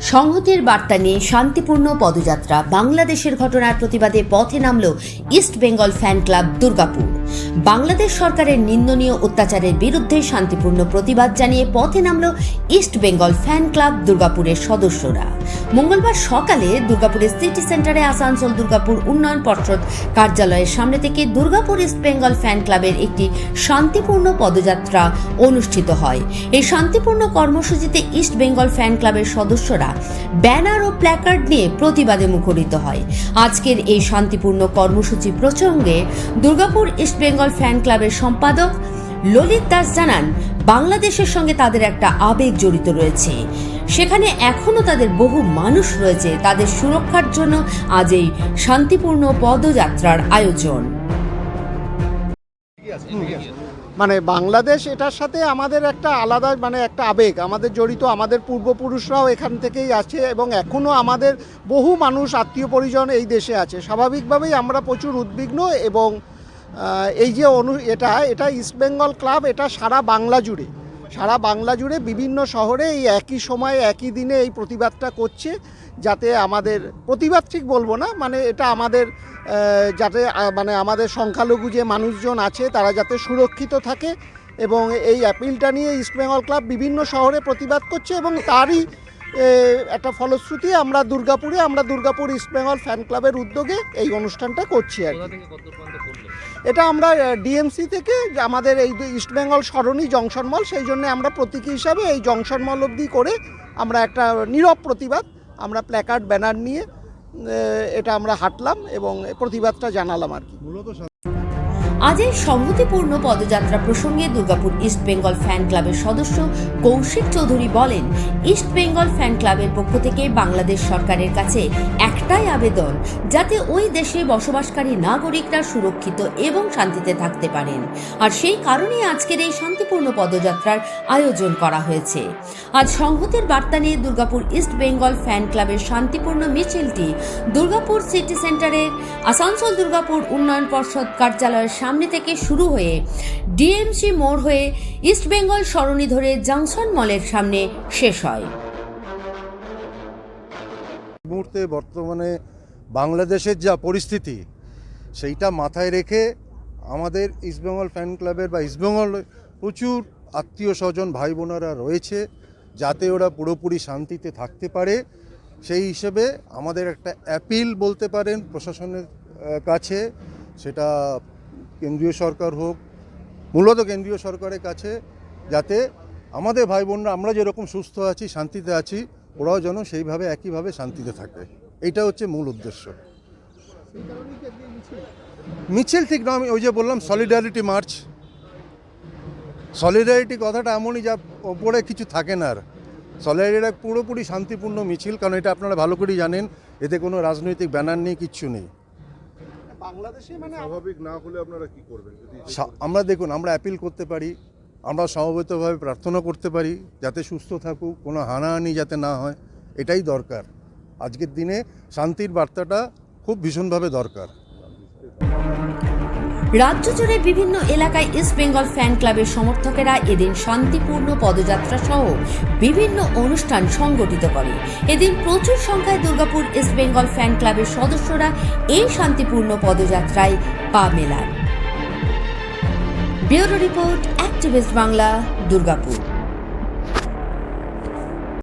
সংহতির বার্তা নিয়ে শান্তিপূর্ণ পদযাত্রা। বাংলাদেশের ঘটনার প্রতিবাদে পথে নামল east Bengal fan club Durgapur. Bangladesh সরকারের নিন্দনীয় অত্যাচারের বিরুদ্ধে শান্তিপূর্ণ প্রতিবাদ জানিয়ে পথে নামল ইস্ট বেঙ্গল ফ্যান ক্লাব দুর্গাপুরের সদস্যরা। মঙ্গলবার সকালে দুর্গাপুরের সিটি সেন্টারে আসানসোল দুর্গাপুর উন্নয়ন পর্ষদ কার্যালয়ের সামনে থেকে দুর্গাপুর ইস্ট বেঙ্গল ফ্যান ক্লাবের একটি শান্তিপূর্ণ পদযাত্রা অনুষ্ঠিত হয়। এই শান্তিপূর্ণ কর্মসূচিতে ইস্ট বেঙ্গল ফ্যান ক্লাবের সদস্যরা ব্যানার ও প্ল্যাকার্ড নিয়ে প্রতিবাদে মুখরিত হয়। আজকের এই শান্তিপূর্ণ কর্মসূচি প্রসঙ্গে দুর্গাপুর ইস্ট বেঙ্গল ফ্যান ক্লাবের সম্পাদক ললিত দাস জানান, বাংলাদেশের সঙ্গে তাদের একটা আবেগ জড়িত রয়েছে। সেখানে এখনও তাদের বহু মানুষ রয়েছে, তাদের সুরক্ষার জন্য আজ এই শান্তিপূর্ণ পদযাত্রার আয়োজন। মানে বাংলাদেশ এটার সাথে আমাদের একটা আলাদা মানে একটা আবেগ। আমাদের জড়িত আমাদের পূর্বপুরুষরাও এখান থেকেই আছে এবং এখনও আমাদের বহু মানুষ, আত্মীয় পরিজন এই দেশে আছে। স্বাভাবিকভাবেই আমরা প্রচুর উদ্বিগ্ন এবং এই যে অনু, এটা এটা ইস্টবেঙ্গল ক্লাব এটা সারা বাংলা জুড়ে। সারা বাংলা জুড়ে বিভিন্ন শহরে এই একই সময়ে, একই দিনে এই প্রতিবাদটা করছে যাতে আমাদের, প্রতিবাদ ঠিক বলব না মানে এটা আমাদের যাতে মানে আমাদের সংখ্যালঘু যে মানুষজন আছে তারা যাতে সুরক্ষিত থাকে এবং এই অ্যাপিলটা নিয়ে ইস্টবেঙ্গল ক্লাব বিভিন্ন শহরে প্রতিবাদ করছে এবং তারই একটা ফলশ্রুতি আমরা দুর্গাপুরে আমরা দুর্গাপুর ইস্টবেঙ্গল ফ্যান ক্লাবের উদ্যোগে এই অনুষ্ঠানটা করছি আর কি। এটা আমরা ডিএমসি থেকে আমাদের এই যে ইস্টবেঙ্গল সরণি জংশন মল সেই জন্য আমরা প্রতীকী হিসাবে এই জংশন মল অবধি করে আমরা একটা নীরব প্রতিবাদ আমরা প্ল্যাকার্ড ব্যানার নিয়ে এটা আমরা হাঁটলাম এবং প্রতিবাদটা জানালাম আর কি আজ এই সংহতিপূর্ণ পদযাত্রা প্রসঙ্গে দুর্গাপুর ইস্ট বেঙ্গল ফ্যান ক্লাবের সদস্য কৌশিক চৌধুরী বলেন, ইস্ট বেঙ্গল ফ্যান ক্লাবের পক্ষ থেকে বাংলাদেশ সরকারের কাছে একটাই আবেদন, যাতে ওই দেশে বসবাসকারী নাগরিকরা সুরক্ষিত এবং শান্তিতে থাকতে পারেন। আর সেই কারণেই আজকের এই শান্তিপূর্ণ পদযাত্রার আয়োজন করা হয়েছে। আজ সংহতির বার্তা নিয়ে দুর্গাপুর ইস্ট বেঙ্গল ফ্যান ক্লাবের শান্তিপূর্ণ মিছিলটি দুর্গাপুর সিটি সেন্টারের আসানসোল দুর্গাপুর উন্নয়ন পর্ষদ কার্যালয়ের সামনে থেকে শুরু হয়ে ডিএমসি মোড় হয়ে ইস্ট বেঙ্গল সরণি ধরে জাংশন মলের সামনে শেষ হয়। মুহূর্তে বর্তমানে বাংলাদেশের যা পরিস্থিতি, সেইটা মাথায় রেখে আমাদের ইস্টবেঙ্গল ফ্যান ক্লাবের বা ইস্টবেঙ্গল প্রচুর আত্মীয় স্বজন ভাই বোনেরা রয়েছে, যাতে ওরা পুরোপুরি শান্তিতে থাকতে পারে। সেই হিসেবে আমাদের একটা অ্যাপিল বলতে পারেন প্রশাসনের কাছে, সেটা কেন্দ্রীয় সরকার হোক, মূলত কেন্দ্রীয় সরকারের কাছে, যাতে আমাদের ভাই বোনরা, আমরা যেরকম সুস্থ আছি, শান্তিতে আছি, ওরাও যেন সেইভাবে, একইভাবে শান্তিতে থাকে। এইটা হচ্ছে মূল উদ্দেশ্য। মিছিল ঠিক না, আমি ওই যে বললাম সলিডারিটি মার্চ সলিডারিটি কথাটা এমনই যা, ওপরে কিছু থাকে না আর। সলিডারিটা পুরোপুরি শান্তিপূর্ণ মিছিল, কারণ এটা আপনারা ভালো করেই জানেন, এতে কোনো রাজনৈতিক ব্যানার নেই, কিচ্ছু নেই। বাংলাদেশে মানে স্বাভাবিক না হলে আপনারা কি করবেন? যদি সা- আমরা দেখুন আমরা অ্যাপিল করতে পারি আমরা সমবেতভাবে প্রার্থনা করতে পারি যাতে সুস্থ থাকুক কোনো হানাহানি যাতে না হয় এটাই দরকার। আজকের দিনে শান্তির বার্তাটা খুব ভীষণভাবে দরকার। রাজ্য জুড়ে বিভিন্ন এলাকায় ইস্ট বেঙ্গল ফ্যান ক্লাবের সমর্থকেরা এদিন শান্তিপূর্ণ পদযাত্রা সহ বিভিন্ন অনুষ্ঠান সংগঠিত করে। এদিন প্রচুর সংখ্যায় দুর্গাপুর ইস্ট বেঙ্গল ফ্যান ক্লাবের সদস্যরা এই শান্তিপূর্ণ পদযাত্রায় পা মেলান। Bureau report activist Bangla Durgapur.